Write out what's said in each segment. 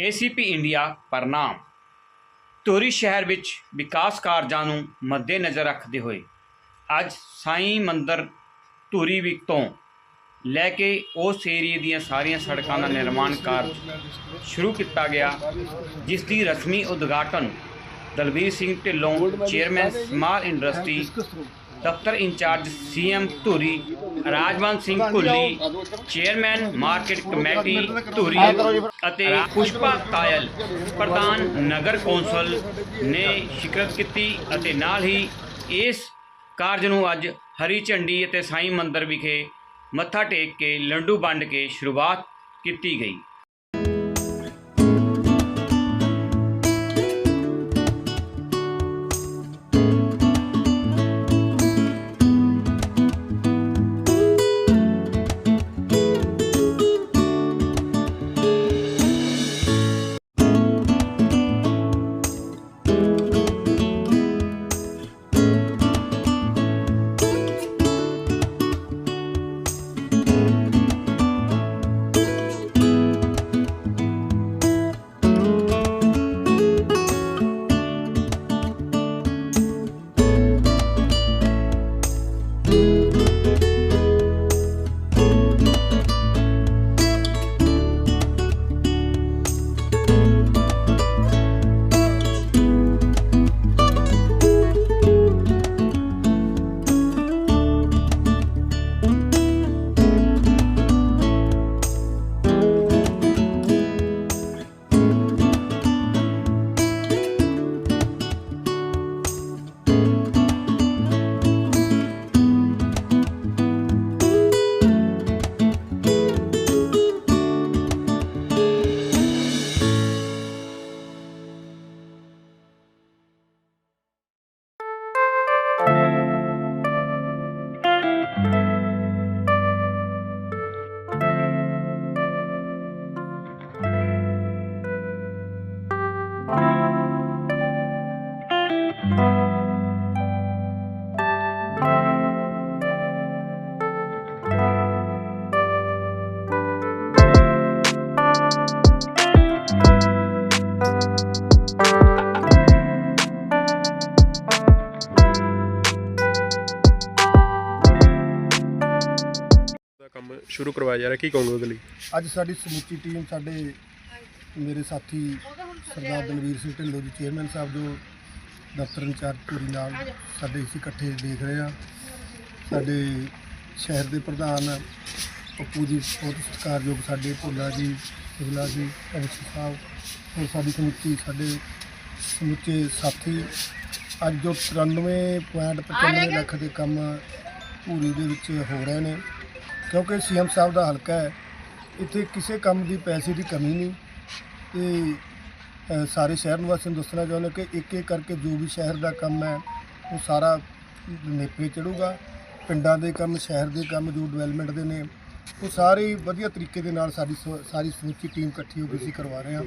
ACP India ਪ੍ਰਣਾਮ ਧੂਰੀ ਸ਼ਹਿਰ ਵਿੱਚ ਵਿਕਾਸ ਕਾਰਜਾਂ ਨੂੰ ਮੱਦੇਨਜ਼ਰ ਰੱਖਦੇ ਹੋਏ ਅੱਜ ਸਾਈਂ ਮੰਦਰ ਧੂਰੀ ਵਿਕ ਤੋਂ ਲੈ ਕੇ ਉਸ ਏਰੀਏ ਦੀਆਂ ਸਾਰੀਆਂ ਸੜਕਾਂ ਦਾ ਨਿਰਮਾਣ ਕਾਰਜ ਸ਼ੁਰੂ ਕੀਤਾ ਗਿਆ, ਜਿਸ ਦੀ ਰਸਮੀ ਉਦਘਾਟਨ Dalbir Singh Dhillon chairman small industry ਦਫ਼ਤਰ incharge CM Dhuri, Rajwant Singh Bhulli, chairman market committee Dhuri ਅਤੇ ਪੁਸ਼ਪਾ ਤਾਇਲ, ਪ੍ਰਧਾਨ ਨਗਰ ਕੌਂਸਲ ਨੇ ਸ਼ਿਕਰਤ ਕੀਤੀ ਅਤੇ ਨਾਲ ਹੀ ਇਸ ਕਾਰਜ ਨੂੰ ਅੱਜ ਹਰੀ ਝੰਡੀ ਅਤੇ ਸਾਈਂ ਮੰਦਰ ਵਿਖੇ ਮੱਥਾ ਟੇਕ ਕੇ ਲੰਡੂ ਵੰਡ ਕੇ ਸ਼ੁਰੂਆਤ ਕੀਤੀ ਗਈ। ਕੰਮ ਸ਼ੁਰੂ ਕਰਵਾਇਆ ਜਾ ਰਿਹਾ। ਕੀ ਕਹੋਗੇ ਉਹਦੇ ਲਈ? ਅੱਜ ਸਾਡੀ ਸਮੁੱਚੀ ਟੀਮ, ਸਾਡੇ ਮੇਰੇ ਸਾਥੀ ਸਰਦਾਰ ਦਲਵੀਰ ਸਿੰਘ ਢਿੱਲੋਂ ਜੀ, ਚੇਅਰਮੈਨ ਸਾਹਿਬ ਜੋ ਦਫ਼ਤਰ ਇੰਚਾਰਜ ਪੂਰੀ ਨਾਲ ਸਾਡੇ ਅਸੀਂ ਇਕੱਠੇ ਦੇਖ ਰਹੇ ਹਾਂ ਸਾਡੇ ਸ਼ਹਿਰ ਦੇ ਪ੍ਰਧਾਨ ਪੱਪੂ ਜੀ ਬਹੁਤ ਸਤਿਕਾਰਯੋਗ ਸਾਡੇ ਭੋਲਾ ਜੀ ਸਿਵਲਾ ਜੀ ਐਮਸੀ ਸਾਹਿਬ ਹੋਰ ਸਾਡੀ ਸਮੁੱਚੀ ਸਾਡੇ ਸਮੁੱਚੇ ਸਾਥੀ। ਅੱਜ ਜੋ 93.95 ਲੱਖ ਦੇ ਕੰਮ ਪੂਰੀ ਦੇ ਵਿੱਚ ਹੋ ਰਹੇ ਨੇ ਕਿਉਂਕਿ ਸੀਐਮ ਸਾਹਿਬ ਦਾ ਹਲਕਾ ਹੈ ਇੱਥੇ ਕਿਸੇ ਕੰਮ ਦੀ ਪੈਸੇ ਦੀ ਕਮੀ ਨਹੀਂ। ਤੇ ਸਾਰੇ ਸ਼ਹਿਰ ਨਿਵਾਸੀਆਂ ਨੂੰ ਦੱਸਣਾ ਚਾਹੁੰਦੇ ਕਿ ਇੱਕ ਇੱਕ ਕਰਕੇ ਜੋ ਵੀ ਸ਼ਹਿਰ ਦਾ ਕੰਮ ਹੈ ਉਹ ਸਾਰਾ ਨੇਪਰੇ ਚੜੂਗਾ। ਪਿੰਡਾਂ ਦੇ ਕੰਮ ਸ਼ਹਿਰ ਦੇ ਕੰਮ ਜੋ ਡਿਵੈਲਪਮੈਂਟ ਦੇ ਨੇ ਉਹ ਸਾਰੇ ਵਧੀਆ ਤਰੀਕੇ ਦੇ ਨਾਲ ਸਾਡੀ ਸ- ਸਾਰੀ ਸਮੁੱਚੀ ਟੀਮ ਇਕੱਠੀ ਹੋ ਕੇ ਅਸੀਂ ਕਰਵਾ ਰਹੇ ਹਾਂ।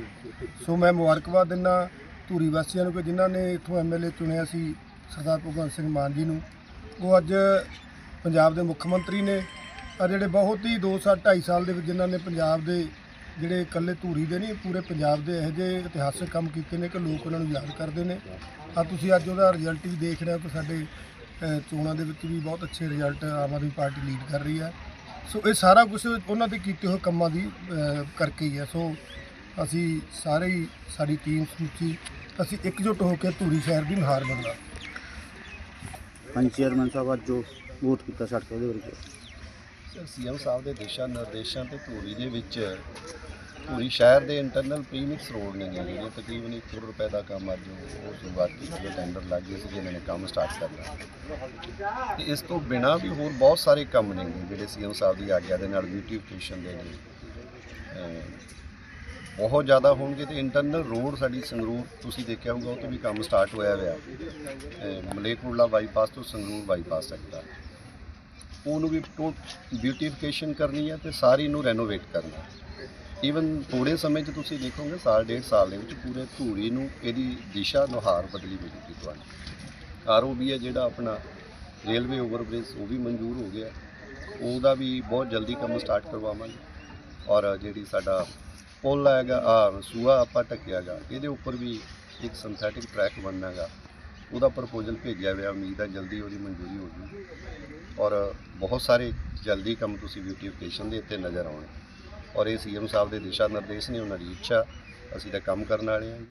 ਸੋ ਮੈਂ ਮੁਬਾਰਕਬਾਦ ਦਿੰਦਾ ਧੂਰੀ ਵਾਸੀਆਂ ਨੂੰ ਕਿ ਜਿਨ੍ਹਾਂ ਨੇ ਇੱਥੋਂ ਐਮਐਲਏ ਚੁਣਿਆ ਸੀ ਸਰਦਾਰ ਭਗਵੰਤ ਸਿੰਘ ਮਾਨ ਜੀ ਨੂੰ। ਉਹ ਅੱਜ ਪੰਜਾਬ ਦੇ ਮੁੱਖ ਮੰਤਰੀ ਨੇ। ਆ ਜਿਹੜੇ ਬਹੁਤ ਹੀ 2 ਸਾਲ 2.5 ਸਾਲ ਦੇ ਵਿੱਚ ਜਿਨ੍ਹਾਂ ਨੇ ਪੰਜਾਬ ਦੇ ਜਿਹੜੇ ਇਕੱਲੇ ਧੂਰੀ ਦੇ ਨਹੀਂ ਪੂਰੇ ਪੰਜਾਬ ਦੇ ਇਹੋ ਜਿਹੇ ਇਤਿਹਾਸਕ ਕੰਮ ਕੀਤੇ ਨੇ ਕਿ ਲੋਕ ਉਹਨਾਂ ਨੂੰ ਯਾਦ ਕਰਦੇ ਨੇ। ਆ ਤੁਸੀਂ ਅੱਜ ਉਹਦਾ ਰਿਜ਼ਲਟ ਵੀ ਦੇਖ ਰਹੇ ਹੋ ਕਿ ਸਾਡੇ ਅ, ਚੋਣਾਂ ਦੇ ਵਿੱਚ ਵੀ ਬਹੁਤ ਅੱਛੇ result Aam Aadmi party lead ਕਰ ਰਹੀ ਹੈ। ਸੋ ਇਹ ਸਾਰਾ ਕੁਝ ਉਹਨਾਂ ਦੇ ਕੀਤੇ ਹੋਏ ਕੰਮਾਂ ਦੀ ਕਰਕੇ ਹੀ ਹੈ। ਸੋ ਅਸੀਂ ਸਾਰੇ ਹੀ ਸਾਡੀ ਟੀਮ ਸਮੁੱਚੀ ਅਸੀਂ ਇਕਜੁੱਟ ਹੋ ਕੇ ਧੂਰੀ ਸ਼ਹਿਰ ਦੀ ਨੁਹਾਰ ਬਣਨਾ। ਹਾਂਜੀ ਚੇਅਰਮੈਨ ਸਾਹਿਬ ਅੱਜ ਜੋ ਵੋਟ ਕੀਤਾ ਸੜਕ ਉਹਦੇ ਬਾਰੇ ਸਰ ਸੀਐਮ ਸਾਹਿਬ ਦੇ ਦਿਸ਼ਾ ਨਿਰਦੇਸ਼ਾਂ ਤੇ ਧੂਰੀ ਦੇ ਵਿੱਚ ਧੂਰੀ ਸ਼ਹਿਰ ਦੇ ਇੰਟਰਨਲ ਪ੍ਰੀਮਿਕਸ ਰੋਡ ਨੇ ਜਿਹੜੇ ਤਕਰੀਬਨ 1 ਕਰੋੜ ਰੁਪਏ ਦਾ ਕੰਮ ਅੱਜ ਉਹ ਉਹ ਸ਼ੁਰੂਆਤ ਕੀਤੀ ਹੈ ਟੈਂਡਰ ਲੱਗ ਗਏ ਸੀ ਜਿਹਨਾਂ ਨੇ ਕੰਮ ਸਟਾਰਟ ਕਰਨਾ ਤੇ ਇਸ ਤੋਂ ਬਿਨਾ ਵੀ ਹੋਰ ਬਹੁਤ ਸਾਰੇ ਕੰਮ ਨੇ ਜਿਹੜੇ ਸੀਐਮ ਸਾਹਿਬ ਦੀ ਆਗਿਆ ਦੇ ਨਾਲ ਬਿਊਟੀਫਿਕੇਸ਼ਨ ਦੇ ਨੇ ਬਹੁਤ ਜ਼ਿਆਦਾ ਹੋਣਗੇ ਤੇ ਇੰਟਰਨਲ ਰੋਡ ਸਾਡੀ ਸੰਗਰੂਰ, ਤੁਸੀਂ ਦੇਖਿਆ ਹੋਊਗਾ, ਉਹ ਤੋਂ ਵੀ ਕੰਮ ਸਟਾਰਟ ਹੋਇਆ ਹੋਇਆ। ਅਹ ਬਾਈਪਾਸ ਤੋਂ ਸੰਗਰੂਰ ਬਾਈਪਾਸ ਤੱਕ ਦਾ। ਉਹਨੂੰ ਵੀ ਬਿਊਟੀਫਿਕੇਸ਼ਨ ਕਰਨੀ ਹੈ ਤੇ ਸਾਰੀ ਨੂੰ ਰੈਨੋਵੇਟ ਕਰਨਾ ਈਵਨ ਥੋੜੇ ਸਮੇਂ 'ਚ ਤੁਸੀਂ ਦੇਖੋਗੇ, ਸਾਲ ਡੇਢ ਸਾਲ ਦੇ ਵਿੱਚ ਪੂਰੇ ਧੂਰੀ ਨੂੰ ਇਹਦੀ ਦਿਸ਼ਾ ਨੁਹਾਰ ਬਦਲੀ ਮਿਲੂਗੀ ਤੁਹਾਨੂੰ। ਆਰਓਬੀ ਹੈ ਜਿਹੜਾ ਆਪਣਾ ਰੇਲਵੇ ਓਵਰਬ੍ਰਿਜ, ਉਹ ਵੀ ਮਨਜ਼ੂਰ ਹੋ ਗਿਆ। ਉਹਦਾ ਵੀ ਬਹੁਤ ਜਲਦੀ ਕੰਮ ਸਟਾਰਟ ਕਰਵਾਵਾਂਗੇ। ਔਰ ਜਿਹੜੀ ਸਾਡਾ ਪੁਲ ਆਏਗਾ ਆ ਸੂਆ ਆਪਾਂ ਟੱਕਿਆਗਾ ਇਹਦੇ ਉੱਪਰ ਵੀ ਇੱਕ ਸਿੰਥੈਟਿਕ ਟਰੈਕ ਬਣਨਾਗਾ। ਉਹਦਾ ਪ੍ਰਪੋਜ਼ਲ ਭੇਜਿਆ ਹੋਇਆ, ਉਮੀਦ ਹੈ ਜਲਦੀ ਉਹਦੀ ਮਨਜ਼ੂਰੀ ਹੋ ਜੂ ਔਰ ਬਹੁਤ ਸਾਰੇ ਜਲਦੀ ਕੰਮ ਤੁਸੀਂ ਬਿਊਟੀਫਿਕੇਸ਼ਨ ਦੇ ਉੱਤੇ ਨਜ਼ਰ ਆਉਣਗੇ। ਔਰ ਇਹ ਸੀਐਮ ਸਾਹਿਬ ਦੇ ਦਿਸ਼ਾ ਨਿਰਦੇਸ਼ ਨੇ ਉਹਨਾਂ ਦੀ ਇੱਛਾ, ਅਸੀਂ ਤਾਂ ਕੰਮ ਕਰਨ ਵਾਲੇ ਹਾਂ